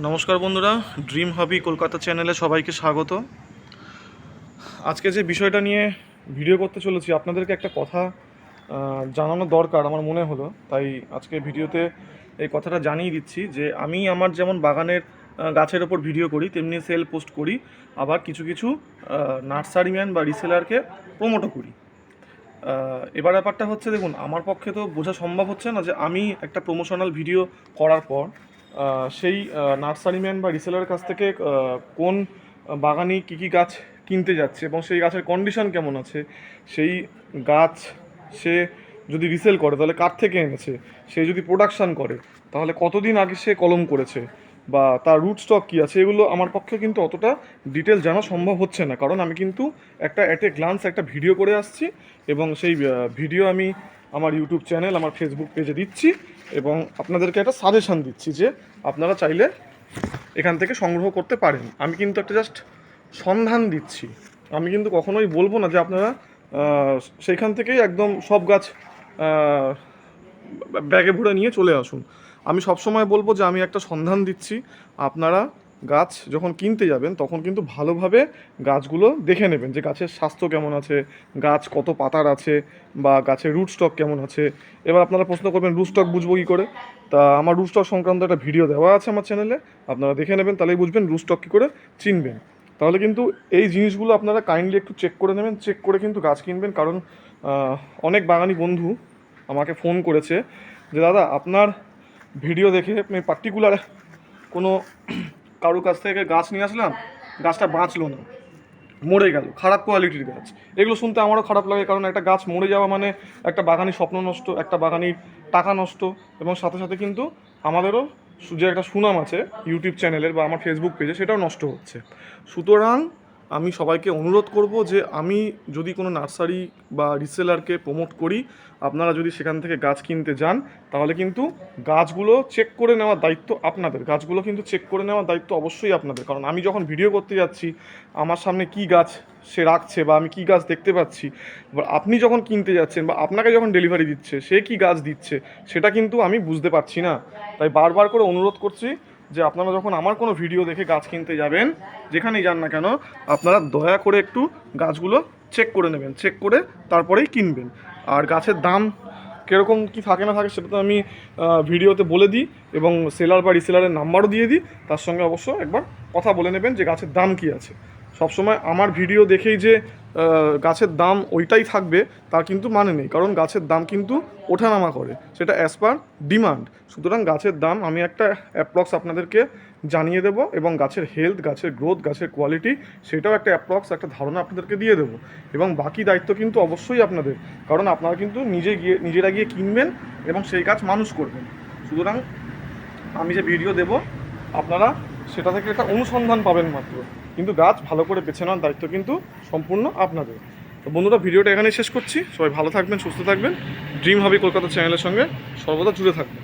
নমস্কার বন্ধুরা, ড্রিম হবি কলকাতা চ্যানেলে সবাইকে স্বাগত। আজকে যে বিষয়টা নিয়ে ভিডিও করতে চলেছি, আপনাদেরকে একটা কথা জানানো দরকার, আমার মনে হলো। তাই আজকে ভিডিওতে এই কথাটা জানিয়ে দিচ্ছি যে, আমি আমার যেমন বাগানের গাছের ওপর ভিডিও করি, তেমনি সেল পোস্ট করি, আবার কিছু কিছু নার্সারিম্যান বা রিসেলারকে প্রমোটও করি। এবার ব্যাপারটা হচ্ছে, দেখুন, আমার পক্ষে তো বোঝা সম্ভব হচ্ছে না যে, আমি একটা প্রমোশনাল ভিডিও করার পর সেই নার্সারিম্যান বা রিসেলার কাছ থেকে কোন বাগানি কী কী গাছ কিনতে যাচ্ছে এবং সেই গাছের কন্ডিশন কেমন আছে? সেই গাছ সে যদি রিসেল করে, তাহলে কার থেকে এনেছে? সে যদি প্রোডাকশান করে, তাহলে কতদিন আগে সে কলম করেছে? বা তার রুট স্টক কী আছে? এগুলো আমার পক্ষে কিন্তু অতটা ডিটেল জানা সম্ভব হচ্ছে না। কারণ আমি কিন্তু একটা অ্যাট এ গ্লান্স একটা ভিডিও করে আসছি এবং সেই ভিডিও আমি আমার ইউটিউব চ্যানেল আমার ফেসবুক পেজে দিচ্ছি। এবং আপনাদেরকে একটা সাজেশান দিচ্ছি যে আপনারা চাইলে এখান থেকে সংগ্রহ করতে পারেন। আমি কিন্তু একটা জাস্ট সন্ধান দিচ্ছি। আমি কিন্তু কখনোই বলব না যে আপনারা সেইখান থেকেই একদম সব গাছ ব্যাগে ভরে নিয়ে চলে আসুন। আমি সবসময় বলব যে আমি একটা সন্ধান দিচ্ছি। আপনারা গাছ যখন কিনতে যাবেন, তখন কিন্তু ভালোভাবে গাছগুলো দেখে নেবেন যে গাছের স্বাস্থ্য কেমন আছে, গাছ কত পাতার আছে বা গাছের রুট স্টক কেমন আছে। এবার আপনারা প্রশ্ন করবেন রুট স্টক বুঝব কী করে? তা আমার রুট স্টক সংক্রান্ত একটা ভিডিও দেওয়া আছে আমার চ্যানেলে আপনারা দেখে নেবেন, তাহলেই বুঝবেন রুট স্টক কী করে চিনবেন। তাহলে কিন্তু এই জিনিসগুলো আপনারা কাইন্ডলি একটু চেক করে নেবেন চেক করে কিন্তু গাছ কিনবেন। কারণ অনেক বাগানি বন্ধু আমাকে ফোন করেছে যে, দাদা, আপনার ভিডিও দেখে আমি পার্টিকুলার কোনো কারোর কাছ থেকে গাছ নিয়ে আসলাম, গাছটা বাঁচলো না, মরে গেল, খারাপ কোয়ালিটির গাছ। এগুলো শুনতে আমারও খারাপ লাগে, কারণ একটা গাছ মরে যাওয়া মানে একটা বাগানি স্বপ্ন নষ্ট, একটা বাগানির টাকা নষ্ট, এবং সাথে সাথে কিন্তু আমাদেরও যে একটা সুনাম আছে ইউটিউব চ্যানেলের বা আমার ফেসবুক পেজে সেটাও নষ্ট হচ্ছে। সুতরাং আমি সবাইকে অনুরোধ করব যে আমি যদি কোনো নার্সারি বা রিসেলারকে প্রমোট করি, আপনারা যদি সেখান থেকে গাছ কিনতে যান, তাহলে কিন্তু গাছগুলো চেক করে নেওয়ার দায়িত্ব আপনাদের। গাছগুলো কিন্তু চেক করে নেওয়ার দায়িত্ব অবশ্যই আপনাদের। কারণ আমি যখন ভিডিও করতে যাচ্ছি, আমার সামনে কি গাছ সে রাখছে বা আমি কি গাছ দেখতে পাচ্ছি, এবার আপনি যখন কিনতে যাচ্ছেন বা আপনাকে যখন ডেলিভারি দিচ্ছে, সে কি গাছ দিচ্ছে, সেটা কিন্তু আমি বুঝতে পারছি না। তাই বারবার করে অনুরোধ করছি যে আপনারা যখন আমার কোনো ভিডিও দেখে গাছ কিনতে যাবেন, যেখানেই যান না কেন, আপনারা দয়া করে একটু গাছগুলো চেক করে নেবেন চেক করে তারপরেই কিনবেন। আর গাছের দাম কীরকম কি থাকে না থাকে সেটা তো আমি ভিডিওতে বলে দিই এবং সেলার বা রিসেলারের নাম্বারও দিয়ে দিই। তার সঙ্গে অবশ্য একবার কথা বলে নেবেন যে গাছের দাম কি আছে। সবসময় আমার ভিডিও দেখেই যে গাছের দাম ওইটাই থাকবে, তার কিন্তু মানে নেই, কারণ গাছের দাম কিন্তু ওঠানামা করে। সেটা অ্যাজ পার ডিমান্ড সুতরাং গাছের দাম আমি একটা অ্যাপ্রক্স আপনাদেরকে জানিয়ে দেব এবং গাছের হেলথ গাছের গ্রোথ গাছের কোয়ালিটি সেটাও একটা অ্যাপ্রক্স একটা ধারণা আপনাদেরকে দিয়ে দেবো। এবং বাকি দায়িত্ব কিন্তু অবশ্যই আপনাদের, কারণ আপনারা কিন্তু নিজে গিয়ে, নিজেরা গিয়ে কিনবেন এবং সেই গাছ মানুষ করবেন। সুতরাং আমি যে ভিডিও দেব, আপনারা সেটা থেকে একটা অনুসন্ধান পাবেন মাত্র। কিন্তু গাছ ভালো করে বেছে নেওয়ার দায়িত্ব কিন্তু সম্পূর্ণ আপনাদের। তো বন্ধুরা, ভিডিওটা এখানেই শেষ করছি। সবাই ভালো থাকবেন, সুস্থ থাকবেন। ড্রিম হবে কলকাতা চ্যানেলের সঙ্গে সর্বদা জুড়ে থাকবেন।